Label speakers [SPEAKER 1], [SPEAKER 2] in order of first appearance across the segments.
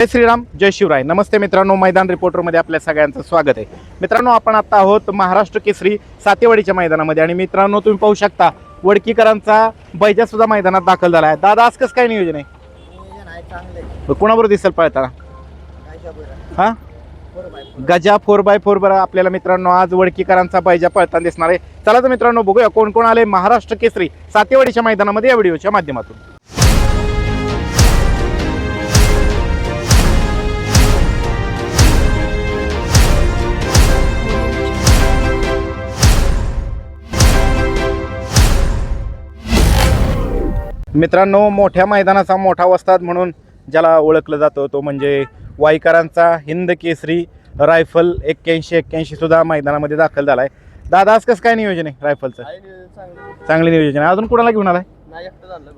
[SPEAKER 1] जय श्रीराम जय शिवराय. नमस्ते मित्रांनो मैदान रिपोर्टरमध्ये आपल्या सगळ्यांचं स्वागत आहे. मित्रांनो आपण आता आहोत महाराष्ट्र केसरी सातेवाडीच्या मैदानामध्ये. आणि मित्रांनो तुम्ही पाहू शकता वडकीकरांचा बैजा सुद्धा मैदानात दाखल झाला आहे. दादा आज कसं काय नियोजन आहे? कोणाबरोबर दिसेल पळताना? हा? गजा फोर बाय फोर बरं आपल्याला मित्रांनो आज वडकीकरांचा बैजा पळताना दिसणार आहे. चला तर मित्रांनो बघूया कोण कोण आले महाराष्ट्र केसरी सातेवाडीच्या मैदानामध्ये या व्हिडिओच्या माध्यमातून. मित्रांनो मोठ्या मैदानाचा मोठा वस्ताद म्हणून ज्याला ओळखलं जातं तो म्हणजे वाईकरांचा हिंद केसरी रायफल एक्क्याऐंशी एक्क्याऐंशी सुद्धा मैदानामध्ये दाखल झाला आहे दादा आज कसं काय नियोजन आहे रायफलचं? चांगलं. नियोजन आहे. अजून कुणाला घेऊन आलाय?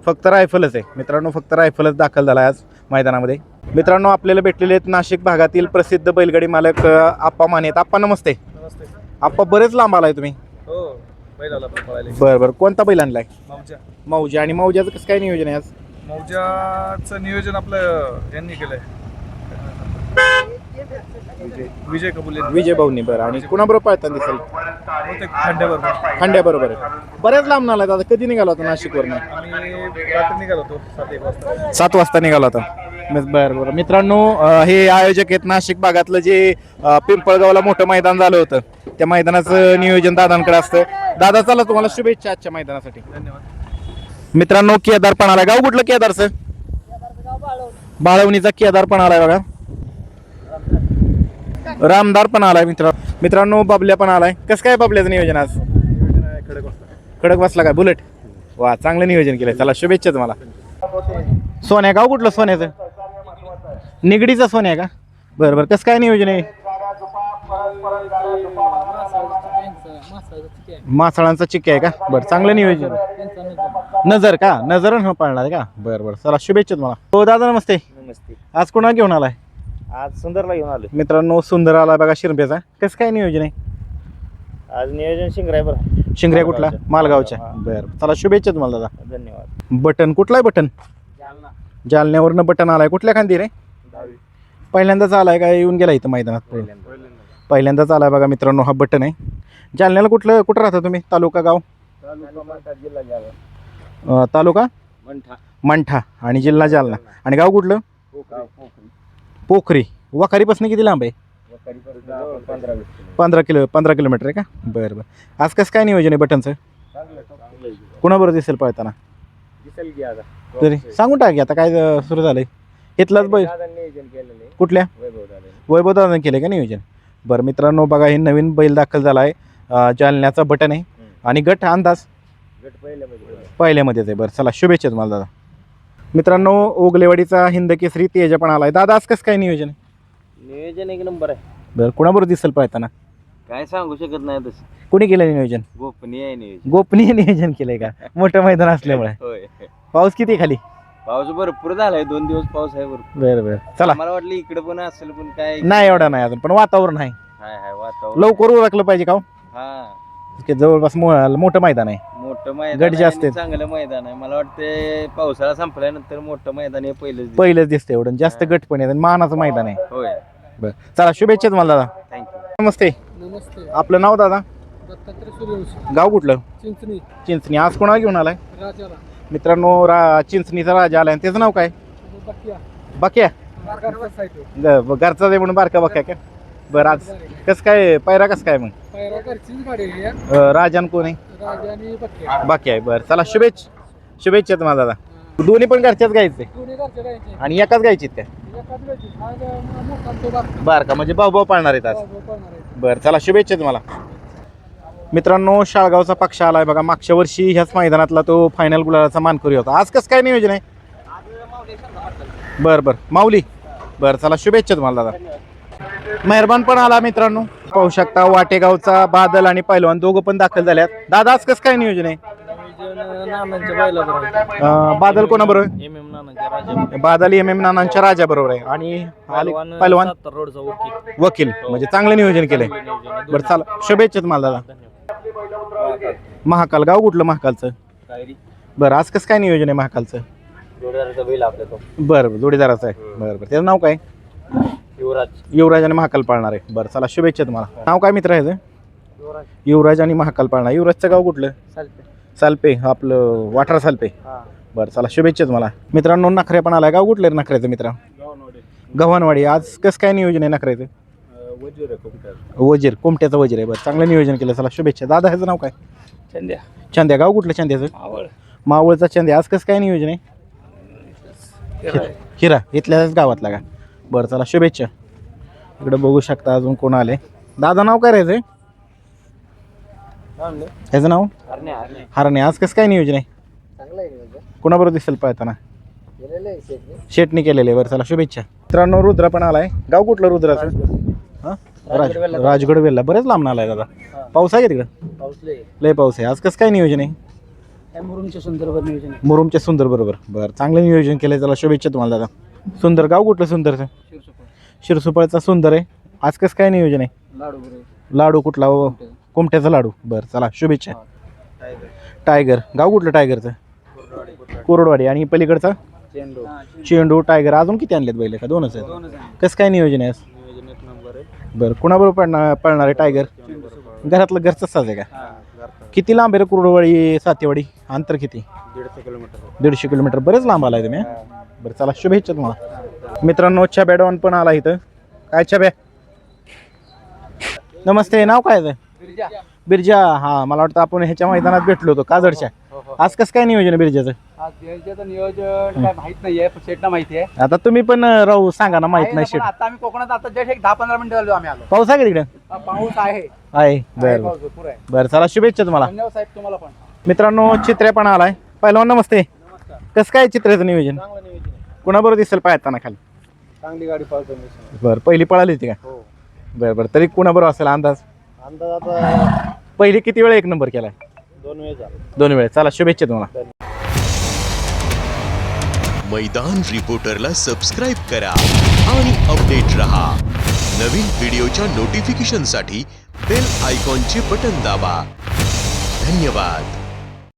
[SPEAKER 1] फक्त रायफलच आहे. मित्रांनो फक्त रायफलच दाखल झाला आहे आज मैदानामध्ये. मित्रांनो आपल्याला भेटलेले आहेत नाशिक भागातील प्रसिद्ध बैलगाडी मालक आप्पा माने आहेत. आप्पा नमस्ते.
[SPEAKER 2] नमस्ते.
[SPEAKER 1] आप्पा बरेच लांब आलाय तुम्ही.
[SPEAKER 2] हो. बैलाला पण पळायला
[SPEAKER 1] बरं बरं. कोणता बैल आणलाय?
[SPEAKER 2] मौजा.
[SPEAKER 1] मौजा. आणि मौजाचं कसं काय नियोजन आहे आज?
[SPEAKER 2] मौजाचं नियोजन आपलं यांनी केलंय. विजय. कबूल.
[SPEAKER 1] विजय भाऊनी बरं. आणि कुणाबरोबर पळताना दिसेल?
[SPEAKER 2] बहुतेक खंड्याबरोबर.
[SPEAKER 1] खंड्या बरोबर आहे. बऱ्याच लांब नाला दादा कधी निघाला होता नाशिकवरनं?
[SPEAKER 2] आम्ही रात्री निघालो होतो सात एक वाजता.
[SPEAKER 1] सात वाजता निघाला होता. बरं बरं. मित्रांनो अं, हे आयोजक आहेत नाशिक भागातलं जे अं, पिंपळगावला मोठं मैदान झालं होतं. त्या मैदानाचं नियोजन दादांकडे असतं. दादा चला तुम्हाला शुभेच्छा आजच्या मैदानासाठी.
[SPEAKER 2] धन्यवाद.
[SPEAKER 1] मित्रांनो केदार पण आलाय गाव कुठलं केदारचं? बाळवणीचा केदार पण आलाय बघा. रामदार पण आलाय मित्र मित्रांनो बबल्या पण आलाय कसं काय बबल्याचं नियोजन आज?
[SPEAKER 2] खडक
[SPEAKER 1] बसला काय बुलेट? वा चांगलं नियोजन केलंय. चला शुभेच्छा तुम्हाला. सोन्या गाव कुठलं सोन्याचं? निगडीचं सोन्या का? बरं बरं. कसं काय नियोजन आहे? मासाळांचा चिक्के आहे का? बरं चांगलं नियोजन नजर का? नजर न पाळणार आहे का? बरं बरं. चला शुभेच्छा तुम्हाला. हो दादा नमस्ते.
[SPEAKER 2] नमस्ते.
[SPEAKER 1] आज कोणा घेऊन आलाय?
[SPEAKER 2] आज सुंदरला घेऊन आलो
[SPEAKER 1] मित्रांनो सुंदर आलाय बघा शिरंप्याचा कसं काय नियोजन आहे?
[SPEAKER 2] आज नियोजन शिंगराय बरं.
[SPEAKER 1] शिंगऱ्या कुठला?
[SPEAKER 2] मालगावच्या.
[SPEAKER 1] बरं. चला शुभेच्छा तुम्हाला दादा.
[SPEAKER 2] धन्यवाद.
[SPEAKER 1] बटन कुठला आहे बटन?
[SPEAKER 2] जालना.
[SPEAKER 1] जालन्यावरनं बटन आलाय. कुठल्या खांदी रे? पहिल्यांदाच आलाय काय येऊन गेला इथं मैदानात पहिल्यांदाच आलाय बघा मित्रांनो हा बटन आहे. जालन्याला कुठलं कुठं राहता तुम्ही? तालुका गाव? अं, तालुका?
[SPEAKER 2] मंठा.
[SPEAKER 1] मंठा आणि जिल्हा जालना. आणि गाव कुठलं? पोखरी. वखारीपासून किती लांब आहे?
[SPEAKER 2] पंधरा
[SPEAKER 1] किलो पंधरा किलोमीटर आहे का? बरं बरं. आज कसं काय नियोजन आहे बटनचं? कुणाबरोबर दिसेल पळताना?
[SPEAKER 2] की
[SPEAKER 1] तरी सांगून टाक की आता काय अं, सुरू झालंय. इथलाच बैल?
[SPEAKER 2] नियोजन केलेलं. आहे
[SPEAKER 1] कुठल्या?
[SPEAKER 2] वैभव दादा
[SPEAKER 1] केलं का नियोजन? बरं मित्रांनो बघा हे नवीन बैल दाखल झाला आहे जालन्याचा बटन आहे. आणि गट अंदाज?
[SPEAKER 2] गट पहिल्यामध्ये
[SPEAKER 1] पहिल्यामध्येच आहे. बरं चला शुभेच्छा तुम्हाला दादा. मित्रांनो ओगलेवाडीचा हिंद केसरी तेजा पण आलाय. दादा आज कसं काय नियोजन आहे?
[SPEAKER 2] नियोजन एक नंबर आहे.
[SPEAKER 1] बरं कुणाबरोबर दिसेल पळताना
[SPEAKER 2] काय सांगू शकत नाही तसं.
[SPEAKER 1] कोणी केलं नियोजन?
[SPEAKER 2] गोपनीय आहे नियोजन.
[SPEAKER 1] गोपनीय नियोजन केलंय का? मोठं मैदान असल्यामुळे.
[SPEAKER 2] होय.
[SPEAKER 1] पाऊस किती आहे खाली?
[SPEAKER 2] पाऊस भरपूर झालाय दोन दिवस पाऊस आहे भरपूर.
[SPEAKER 1] बरं बरं. चला.
[SPEAKER 2] मला वाटलं इकडे पण असेल पण काय
[SPEAKER 1] नाही एवढा नाही अजून पण वातावरण आहे.
[SPEAKER 2] हाय हाय वातावरण.
[SPEAKER 1] लवकर उरकलं पाहिजे का हो?
[SPEAKER 2] हा.
[SPEAKER 1] की जवळपास मो- मोठं मैदान आहे.
[SPEAKER 2] मोठं मैदान
[SPEAKER 1] गट
[SPEAKER 2] आहे
[SPEAKER 1] जास्त
[SPEAKER 2] आणि
[SPEAKER 1] आहेत.
[SPEAKER 2] चांगलं मैदान आहे. मला वाटते पावसाळा संपल्यानंतर मोठं मैदान हे पहिलंच दिसतं.
[SPEAKER 1] पहिलंच दिसतं एवढं. जास्त गट पण आहे आणि मानाचं मैदान आहे.
[SPEAKER 2] होय.
[SPEAKER 1] बरं. चला शुभेच्छा तुम्हाला दादा.
[SPEAKER 2] थँक्यू
[SPEAKER 1] नमस्ते.
[SPEAKER 3] नमस्ते.
[SPEAKER 1] आपलं नाव दादा?
[SPEAKER 3] दत्तात्रय सूर्यवंशी.
[SPEAKER 1] गाव कुठलं?
[SPEAKER 3] चिंचणी.
[SPEAKER 1] चिंचणी. आज कोणाला घेऊन आलाय?
[SPEAKER 3] राजाला
[SPEAKER 1] मित्रांनो रा चिंचणीचा राजा आलाय. आणि त्याचं नाव काय?
[SPEAKER 3] बकिया.
[SPEAKER 1] बक्या?
[SPEAKER 3] घरचा
[SPEAKER 1] आहे म्हणून बारका बक्या का? बरं आज कसं काय पायरा कसं काय मग. अं, राजान कोण आहे? बाकी आहे. बरं चला शुभेच्छा शुभेच्छा तुम्हाला दादा. दोन्ही पण घरच्याच गायचे आणि एकाच गायची काय
[SPEAKER 3] बारका
[SPEAKER 1] म्हणजे भाऊ भाऊ पाळणार आहेत आज. बरं चला शुभेच्छा तुम्हाला. मित्रांनो शाळगावचा पक्ष आलाय बघा. मागच्या वर्षी ह्याच मैदानातला तो फायनल गुलाबाचा मानकरी होता. आज कसं काय नियोजन आहे? बरं बरं. माऊली. बरं चला शुभेच्छा तुम्हाला दादा. मेहरबान पण आला मित्रांनो. पाहू शकता वाटेगावचा बादल आणि पैलवान दोघं पण दाखल झाल्यात. दादा आज कसं काय नियोजन आहे? बादल कोणाबरोबर बादल एम एम नानांच्या राजा बरोबर आहे. आणि आले- पैलवान
[SPEAKER 2] वकील.
[SPEAKER 1] म्हणजे चांगलं नियोजन केलंय. बरं चला शुभेच्छा तुम्हाला दादा. महाकाल. गाव कुठलं महाकालचं? बरं आज कसं काय नियोजन आहे महाकालचं? बरं बरं जोडीदाराचं आहे. बरं बरं. त्याचं नाव काय?
[SPEAKER 2] युवराज.
[SPEAKER 1] युवराज आणि महाकाल पाळणार. आहे बरं चला शुभेच्छा तुम्हाला. नाव काय मित्र आहे
[SPEAKER 2] युवराज.
[SPEAKER 1] युवराज आणि महाकाल पाळणार. युवराजचं गाव कुठलं? सालपे. आपलं वाठार सालपे.
[SPEAKER 2] हा.
[SPEAKER 1] बरं चला शुभेच्छा तुम्हाला. मित्रांनो नखरे पण आलाय. गाव कुठलं नखऱ्याचं मित्र? गव्हाणवाडी आज कसं काय नियोजन आहे नखऱ्याचं वजीर कोमट्याचं. वजीर आहे. बरं चांगलं नियोजन केलं. चला शुभेच्छा. दादा ह्याचं नाव काय?
[SPEAKER 2] चंद्या.
[SPEAKER 1] चंद्या. गाव कुठलं चंद्याचं?
[SPEAKER 2] आवड
[SPEAKER 1] मावळचा चंद्या. आज कसं काय नियोजन आहे? हिरा इथल्याच गावातला का? बरं चला शुभेच्छा. इकडं बघू शकता अजून कोण आले. दादा नाव काय राहायचं ह्याचं? नाव
[SPEAKER 2] हरणे
[SPEAKER 1] आज कसं काय नियोजन आहे?
[SPEAKER 2] चांगलं आहे
[SPEAKER 1] कोणाबरोबर दिसेल
[SPEAKER 2] शेतने
[SPEAKER 1] शेटणी केलेले आहे. बरं चला शुभेच्छा. मित्रांनो रुद्र पण आलाय. गाव कुठलं रुद्राचं? हां? राज राजगड वेल्ला बरेच लांब आलाय दादा. पाऊस आहे का तिकडं?
[SPEAKER 2] पाऊसले
[SPEAKER 1] लय पाऊस आहे. आज कसं काय नियोजन आहे?
[SPEAKER 2] मुरुमच्या सुंदरवर नियोजन
[SPEAKER 1] मुरुमच्या सुंदर बरोबर बरं चांगलं नियोजन केलंय. चला शुभेच्छा तुम्हाला दादा. सुंदर गाव कुठलं सुंदरचं? शिरसुपळचा सुंदर आहे. आज कसं काय नियोजन आहे?
[SPEAKER 2] लाडू
[SPEAKER 1] लाडू कुठला? हो कोमट्याचा लाडू. बरं चला शुभेच्छा. टायगर. गाव कुठलं टायगरचं? कोरडवाडी आणि पलीकडचा?
[SPEAKER 2] चेंडू.
[SPEAKER 1] चेंडू टायगर. अजून किती आणलेत बैल? का दोनच आहेत.
[SPEAKER 2] आहे
[SPEAKER 1] कसं काय नियोजन आहे आज?
[SPEAKER 2] नियोजन एक नंबर आहे
[SPEAKER 1] बरं कुणाबरोबर पळणार पळणार आहे टायगर घरातलं घरचंच साज आहे का? किती लांब आहे रे कुरडवाडी सातेवाडी? अंतर किती?
[SPEAKER 2] दीडशे किलोमीटर.
[SPEAKER 1] दीडशे किलोमीटर बरेच लांब आलाय तुम्ही हा? बरं चला शुभेच्छा तुम्हाला. मित्रांनो छब्या डॉन पण आला इथं. काय छब्या? नमस्ते नाव काय आहे? बिरजा हा मला वाटतं आपण ह्याच्या मैदानात भेटलो होतो काजडच्या. आज कसं काय नियोजन आहे बिरजाचं?
[SPEAKER 3] आज बिरजाचं नियोजन काय माहीत नाहीये पण शेटला माहिती आहे.
[SPEAKER 1] आता तुम्ही पण अं, राहू सांगा ना माहीत नाही शेट.
[SPEAKER 3] आता आम्ही कोकणात आता जस्ट एक दहा पंधरा मिनिटं झालो आम्ही आलो.
[SPEAKER 1] पाऊस आहे का तिकडे?
[SPEAKER 3] हा, पाऊस आहे. आहे
[SPEAKER 1] आहे बरं. बरं
[SPEAKER 3] पाऊस भरपूर आहे.
[SPEAKER 1] बरं चला शुभेच्छा तुम्हाला.
[SPEAKER 3] धन्यवाद साहेब तुम्हाला पण.
[SPEAKER 1] मित्रांनो चित्र्या पण आलाय. पहिलवान नमस्ते. कसं काय चित्र्याचं नियोजन?
[SPEAKER 2] चांगलं नियोजन आहे.
[SPEAKER 1] कुणाबरोबर दिसेल पाहताना खाली?
[SPEAKER 2] चांगली गाडी मी.
[SPEAKER 1] बरं पहिली पळाली होती का?
[SPEAKER 2] हो.
[SPEAKER 1] बरं बरं तरी कुणाबरोबर असेल अंदाज?
[SPEAKER 2] अंदाज आता
[SPEAKER 1] पहिली किती वेळा एक नंबर केलाय?
[SPEAKER 2] दोन वेळ
[SPEAKER 1] दोन वेळा. चला शुभेच्छा तुम्हाला.
[SPEAKER 4] मैदान रिपोर्टरला सबस्क्राईब करा आणि अपडेट रहा. नवीन व्हिडिओच्या नोटिफिकेशनसाठी बेल आयकॉनचे बटन दाबा. धन्यवाद.